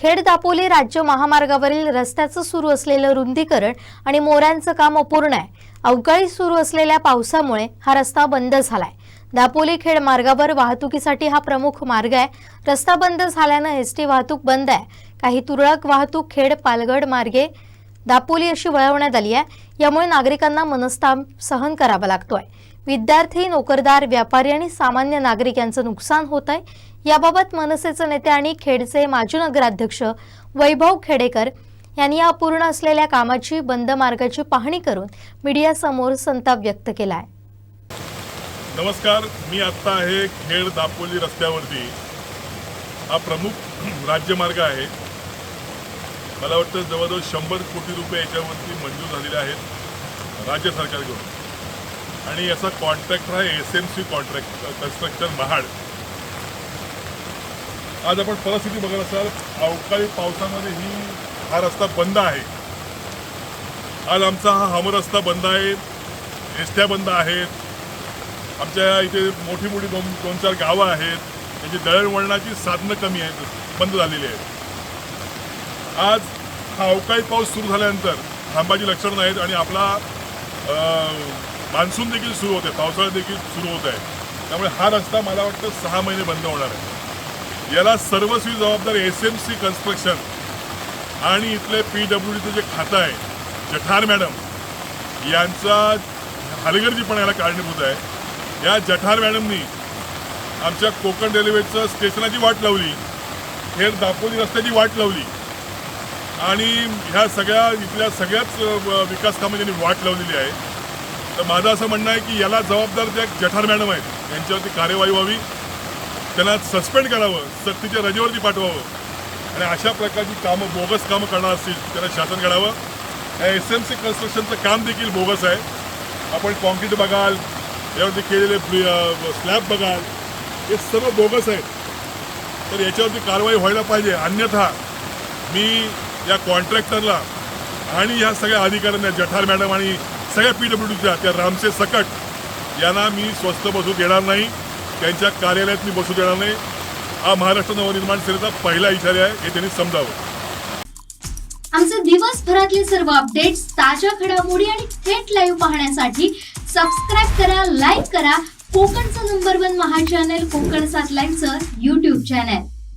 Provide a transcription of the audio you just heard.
खेड दापोली राज्य महामार्गावरील रस्त्याचं सुरू असलेलं रुंदीकरण आणि मोऱ्यांचं काम अपूर्ण आहे. अवकाळी सुरू असलेल्या पावसामुळे हा रस्ता बंद झालाय. दापोली खेड मार्गावर वाहतुकीसाठी हा प्रमुख मार्ग आहे. रस्ता बंद झाल्यानं एस टी वाहतूक बंद आहे. काही तुरळक वाहतूक खेड पालगड मार्गे दापोली अशी वळवण्यात आली आहे. यामुळे नागरिकांना मनस्ताप सहन करावा लागतोय. विद्यार्थी नोकरदार व्यापारी आणि सामान्य नागरिक यांचं नुकसान होत आहे. याबाबत मनसेचे नेते आणि खेडचे माजी नगराध्यक्ष वैभव खेडेकर यांनी या अपूर्ण असलेल्या कामाची बंद मार्गाची पाहणी करून मीडियासमोर संताप व्यक्त केला आहे. नमस्कार मी आत्ता आहे खेड दापोली रस्त्यावरती. हा प्रमुख राज्यमार्ग आहे. मला वाटतं जवळजवळ शंभर कोटी रुपये याच्यावरती मंजूर झालेले आहेत राज्य सरकारकडून. आणि याचा कॉन्ट्रॅक्टर आहे S M C contract construction Mahad. आज आपण परिस्थिती बघत असाल अवकाळी पावसामध्ये ही हा रस्ता बंद आहे. आज आमचा हा हम रस्ता बंद आहे एसट्या बंद आहेत. आमच्या इथे मोठी मोठी दोन दोन चार गावं आहेत. त्यांची दळणवळणाची साधनं कमी आहेत बंद झालेली आहेत. आज हा अवकाळी पाऊस सुरू झाल्यानंतर थांबाची लक्षणं नाहीत आणि आपला मान्सून देखील सुरू होते पावसाळा देखील सुरू होत आहे त्यामुळे हा रस्ता मला वाटतं सहा महिने बंद होणार आहे. याला सर्वस्वी जबाबदार एस एम सी कन्स्ट्रक्शन आणि इथले पी डब्ल्यू डीचं जे खातं आहे जठार मॅडम यांचा हलगर्जीपणा याला कारणीभूत आहे. या जठार मॅडमनी आमच्या कोकण रेल्वेचं स्टेशनाची वाट लावली खेड दापोली रस्त्याची वाट लावली. आणि ह्या सगळ्या इथल्या सगळ्याच विकास कामं त्यांनी वाट लावलेली आहे. तर माझं असं म्हणणं आहे की याला जबाबदार ज्या जठार मॅडम आहेत. यांच्यावरती कार्यवाही व्हावी. त्यांना सस्पेंड करावं. सक्तीच्या रजेवरती पाठवावं. आणि अशा प्रकारची कामं बोगस कामं करणार असतील त्यांना शासन करावं एस एम सी कन्स्ट्रक्शनचं काम देखील बोगस आहे. आपण कॉन्क्रीट बघाल यावरती केलेले स्लॅब बघाल. हे सर्व बोगस आहेत. तर याच्यावरती कारवाई व्हायला पाहिजे. अन्यथा मी या कॉन्ट्रॅक्टरला आणि ह्या सगळ्या अधिकाऱ्यांना जठार मॅडम आणि सगळ्या पी डब्ल्यू डीच्या त्या रामसे सकट यांना मी स्वस्त बसू देणार नाही. त्यांच्या कार्यालयात मी बसू देणार नाही. हा महाराष्ट्र नवनिर्माण सेनेचा पहिला इशारा आहे हे त्यांनी समजावं. आमचे दिवसभरातले सर्व अपडेट्स ताज्या घडामोडी आणि थेट लाईव्ह पाहण्यासाठी सबस्क्राईब करा लाईक करा. कोकणचं number one Maha channel Konkan सात लाईव्हचं युट्यूब चॅनल